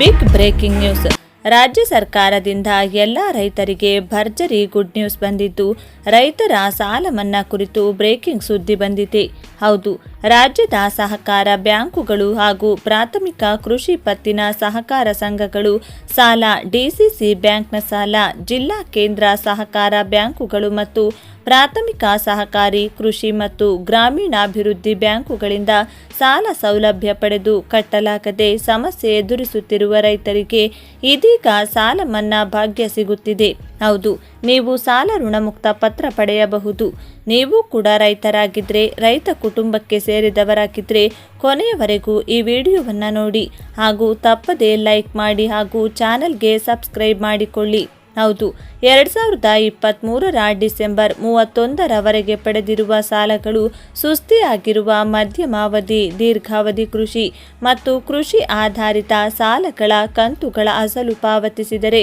Big breaking news. ರಾಜ್ಯ ಸರ್ಕಾರದಿಂದ ಎಲ್ಲ ರೈತರಿಗೆ ಭರ್ಜರಿ ಗುಡ್ ನ್ಯೂಸ್ ಬಂದಿದ್ದು, ರೈತರ ಸಾಲ ಮನ್ನಾ ಕುರಿತು ಬ್ರೇಕಿಂಗ್ ಸುದ್ದಿ ಬಂದಿದೆ. ಹೌದು, ರಾಜ್ಯದ ಸಹಕಾರ ಬ್ಯಾಂಕುಗಳು ಹಾಗೂ ಪ್ರಾಥಮಿಕ ಕೃಷಿ ಪತ್ತಿನ ಸಹಕಾರ ಸಂಘಗಳು ಸಾಲ ಡಿಸಿಸಿ ಬ್ಯಾಂಕ್ನ ಸಾಲ, ಜಿಲ್ಲಾ ಕೇಂದ್ರ ಸಹಕಾರ ಬ್ಯಾಂಕುಗಳು ಮತ್ತು ಪ್ರಾಥಮಿಕ ಸಹಕಾರಿ ಕೃಷಿ ಮತ್ತು ಗ್ರಾಮೀಣಾಭಿವೃದ್ಧಿ ಬ್ಯಾಂಕುಗಳಿಂದ ಸಾಲ ಸೌಲಭ್ಯ ಪಡೆದು ಕಟ್ಟಲಾಗದೆ ಸಮಸ್ಯೆ ಎದುರಿಸುತ್ತಿರುವ ರೈತರಿಗೆ ಇದೀಗ ಸಾಲ ಮನ್ನಾ ಭಾಗ್ಯ ಸಿಗುತ್ತಿದೆ. ಹೌದು, ನೀವು ಸಾಲ ಋಣಮುಕ್ತ ಪತ್ರ ಪಡೆಯಬಹುದು. ನೀವು ಕೂಡ ರೈತರಾಗಿದ್ದರೆ ರೈತ ಕುಟುಂಬಕ್ಕೆ ಸೇರಿದವರಾಗಿದ್ದರೆ ಕೊನೆಯವರೆಗೂ ಈ ವಿಡಿಯೋವನ್ನು ನೋಡಿ ಹಾಗೂ ತಪ್ಪದೇ ಲೈಕ್ ಮಾಡಿ ಹಾಗೂ ಚಾನಲ್ಗೆ ಸಬ್ಸ್ಕ್ರೈಬ್ ಮಾಡಿಕೊಳ್ಳಿ. ಹೌದು, ಎರಡು ಸಾವಿರದ ಇಪ್ಪತ್ತ್ಮೂರರ ಡಿಸೆಂಬರ್ ಮೂವತ್ತೊಂದರವರೆಗೆ ಪಡೆದಿರುವ ಸಾಲಗಳು ಸುಸ್ತಿಯಾಗಿರುವ ಮಧ್ಯಮಾವಧಿ, ದೀರ್ಘಾವಧಿ ಕೃಷಿ ಮತ್ತು ಕೃಷಿ ಆಧಾರಿತ ಸಾಲಗಳ ಕಂತುಗಳ ಅಸಲು ಪಾವತಿಸಿದರೆ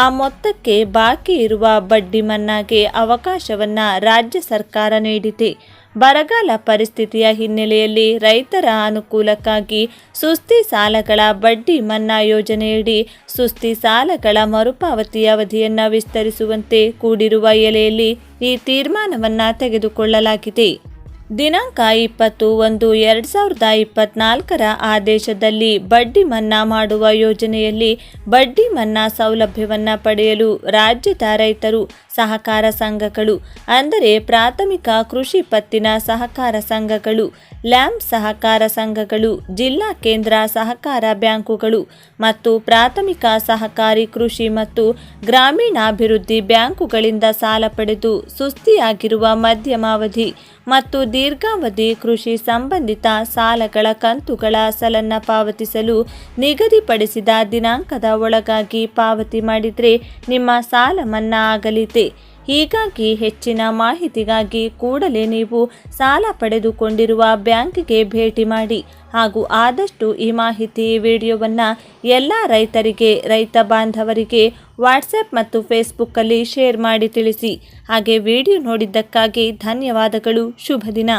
ಆ ಮೊತ್ತಕ್ಕೆ ಬಾಕಿ ಇರುವ ಬಡ್ಡಿ ಮನ್ನಾಗೆ ಅವಕಾಶವನ್ನು ರಾಜ್ಯ ಸರ್ಕಾರ ನೀಡಿದೆ. ಬರಗಾಲ ಪರಿಸ್ಥಿತಿಯ ಹಿನ್ನೆಲೆಯಲ್ಲಿ ರೈತರ ಅನುಕೂಲಕ್ಕಾಗಿ ಸುಸ್ತಿ ಸಾಲಗಳ ಬಡ್ಡಿ ಮನ್ನಾ ಯೋಜನೆಯಡಿ ಸುಸ್ತಿ ಸಾಲಗಳ ಮರುಪಾವತಿ ಅವಧಿಯನ್ನು ವಿಸ್ತರಿಸುವಂತೆ ಕೂಡಿರುವ ಎಲೆಯಲ್ಲಿ ಈ ತೀರ್ಮಾನವನ್ನು ತೆಗೆದುಕೊಳ್ಳಲಾಗಿದೆ. ದಿನಾಂಕ ಇಪ್ಪತ್ತು ಒಂದು ಎರಡು ಸಾವಿರದ ಇಪ್ಪತ್ನಾಲ್ಕರ ಆದೇಶದಲ್ಲಿ ಬಡ್ಡಿ ಮನ್ನಾ ಮಾಡುವ ಯೋಜನೆಯಲ್ಲಿ ಬಡ್ಡಿ ಮನ್ನಾ ಸೌಲಭ್ಯವನ್ನು ಪಡೆಯಲು ರಾಜ್ಯದ ರೈತರು, ಸಹಕಾರ ಸಂಘಗಳು, ಅಂದರೆ ಪ್ರಾಥಮಿಕ ಕೃಷಿ ಪತ್ತಿನ ಸಹಕಾರ ಸಂಘಗಳು ಲ್ಯಾಂಪ್ ಸಹಕಾರ ಸಂಘಗಳು, ಜಿಲ್ಲಾ ಕೇಂದ್ರ ಸಹಕಾರ ಬ್ಯಾಂಕುಗಳು ಮತ್ತು ಪ್ರಾಥಮಿಕ ಸಹಕಾರಿ ಕೃಷಿ ಮತ್ತು ಗ್ರಾಮೀಣಾಭಿವೃದ್ಧಿ ಬ್ಯಾಂಕುಗಳಿಂದ ಸಾಲ ಪಡೆದು ಸುಸ್ತಿಯಾಗಿರುವ ಮಧ್ಯಮಾವಧಿ ಮತ್ತು ದೀರ್ಘಾವಧಿ ಕೃಷಿ ಸಂಬಂಧಿತ ಸಾಲಗಳ ಕಂತುಗಳ ಅಸಲನ್ನು ಪಾವತಿಸಲು ನಿಗದಿಪಡಿಸಿದ ದಿನಾಂಕದ ಒಳಗಾಗಿ ಪಾವತಿ ಮಾಡಿದರೆ ನಿಮ್ಮ ಸಾಲ ಮನ್ನಾ ಆಗಲಿದೆ. ಹೀಗಾಗಿ ಹೆಚ್ಚಿನ ಮಾಹಿತಿಗಾಗಿ ಕೂಡಲೇ ನೀವು ಸಾಲ ಪಡೆದುಕೊಂಡಿರುವ ಬ್ಯಾಂಕ್ಗೆ ಭೇಟಿ ಮಾಡಿ ಹಾಗೂ ಆದಷ್ಟು ಈ ಮಾಹಿತಿ ವಿಡಿಯೋವನ್ನು ಎಲ್ಲ ರೈತರಿಗೆ, ರೈತ ಬಾಂಧವರಿಗೆ ವಾಟ್ಸಪ್ ಮತ್ತು ಫೇಸ್ಬುಕ್ಕಲ್ಲಿ ಶೇರ್ ಮಾಡಿ ತಿಳಿಸಿ. ಹಾಗೆ ವಿಡಿಯೋ ನೋಡಿದ್ದಕ್ಕಾಗಿ ಧನ್ಯವಾದಗಳು. ಶುಭ ದಿನ.